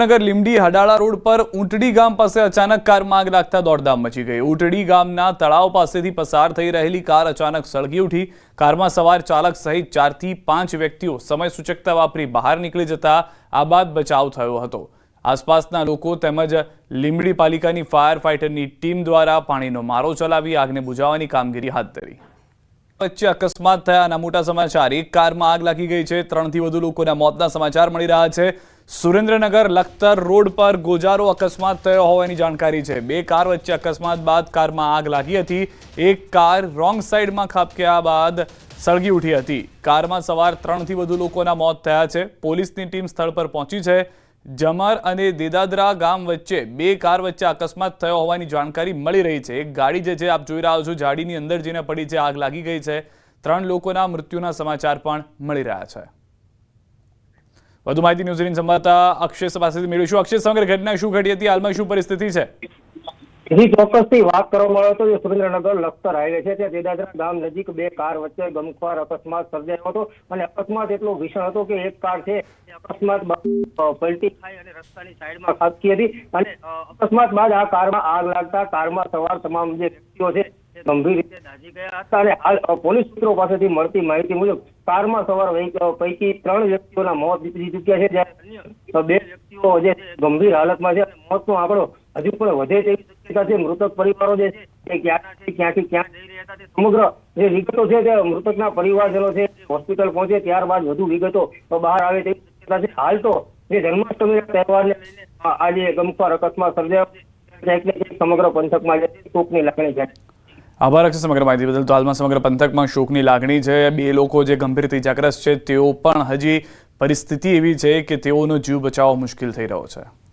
નગર Limdi હડાળા road પર ઊંટડી ગામ પાસે અચાનક કારમાં આગ લાગતા દોડધામ મચી ગઈ. ઊંટડી ગામના તળાવ પાસેથી પસાર થઈ રહેલી કાર અચાનક સળગી ઉઠી. કારમાં સવાર ચાલક સહિત ચારથી પાંચ વ્યક્તિઓ સમય સૂચકતા વાપરી બહાર નીકળી જતા આ બાદ બચાવ થયો હતો. આસપાસના લોકો તેમજ લીમડી પાલિકાની ફાયર ફાઇટરની ટીમ દ્વારા પાણીનો મારો ચલાવી આગને બુજાવવાની કામગીરી હાથ ધરી. વચ્ચે અકસ્માત થયાના મોટા સમાચાર. એક કારમાં આગ લાગી ગઈ છે. ત્રણથી વધુ લોકોના મોતના સમાચાર મળી રહ્યા છે. સુરેન્દ્રનગર લખતર રોડ પર ગોજારો અકસ્માત થયો હોવાની જાણકારી છે. બે કાર વચ્ચે અકસ્માત બાદ કારમાં આગ લાગી હતી. એક કાર રોંગ સાઈડમાં ખાબક્યા બાદ સળગી ઉઠી હતી. કારમાં સવાર ત્રણથી વધુ લોકોના મોત થયા છે. પોલીસની ટીમ સ્થળ પર પહોંચી છે. જમર અને દેદાદરા ગામ વચ્ચે બે કાર વચ્ચે અકસ્માત થયો હોવાની જાણકારી મળી રહી છે. એક ગાડી જે છે આપ જોઈ રહ્યા છો જાડીની અંદર જઈને પડી છે, આગ લાગી ગઈ છે. ત્રણ લોકોના મૃત્યુના સમાચાર પણ મળી રહ્યા છે. વધુ માહિતી ન્યૂઝીલેન્ડ સંવાદદાતા અક્ષય પાસેથી મેળવીશું. અક્ષય સમગ્ર ઘટના શું ઘટી હતી? હાલમાં શું પરિસ્થિતિ છે? એની ચોક્કસથી વાત કરવામાં આવે તો જે સુરેન્દ્રનગર લખતર હાઈવે છે, ત્યાં દેદાદરા ગામ નજીક બે કાર વચ્ચે ગમખ્વાર અકસ્માત સર્જાયો હતો અને અકસ્માત એટલો ભીષણ હતો કે એક કાર છે અકસ્માત પલટી ખાઈ અને રસ્તાની સાઈડમાં ખાબકી હતી અને અકસ્માત બાદ આ કારમાં આગ લાગતા કારમાં સવાર તમામ જે વ્યક્તિઓ છે ગંભીર રીતે દાઝી ગયા હતા અને હાલ પોલીસ સૂત્રો પાસેથી મળતી માહિતી મુજબ કારમાં સવાર પૈકી ત્રણ વ્યક્તિઓના મોત નીપજી ચૂક્યા છે. જ્યારે અન્ય બે વ્યક્તિઓ જે ગંભીર હાલતમાં છે. અને મોતનો આંકડો હજુ પણ વધે તેવી શક્યતા છે. મૃતક પરિવારો જે છે તે ક્યાંના છે ક્યાંથી ક્યાં જઈ રહ્યા હતા તે સમગ્ર જે વિગતો છે તે મૃતકના પરિવારજનો છે હોસ્પિટલ પહોંચે ત્યારબાદ વધુ વિગતો બહાર આવે તેવી શક્યતા છે. હાલ તો જે જન્માષ્ટમીના તહેવારને લઈને આજે જે અકસ્માત સર્જાયો છે. સમગ્ર પંથકમાં જે શોકની લાગણી છે. આભાર અક્ષય સમગ્ર માહિતી બદલ. તો હાલમાં સમગ્ર પંથકમાં શોકની લાગણી છે. બે લોકો જે ગંભીર ઇજાગ્રસ્ત છે, તેઓ પણ હજી પરિસ્થિતિ એવી છે કે તેઓનો જીવ બચાવવો મુશ્કેલ થઈ રહ્યો છે.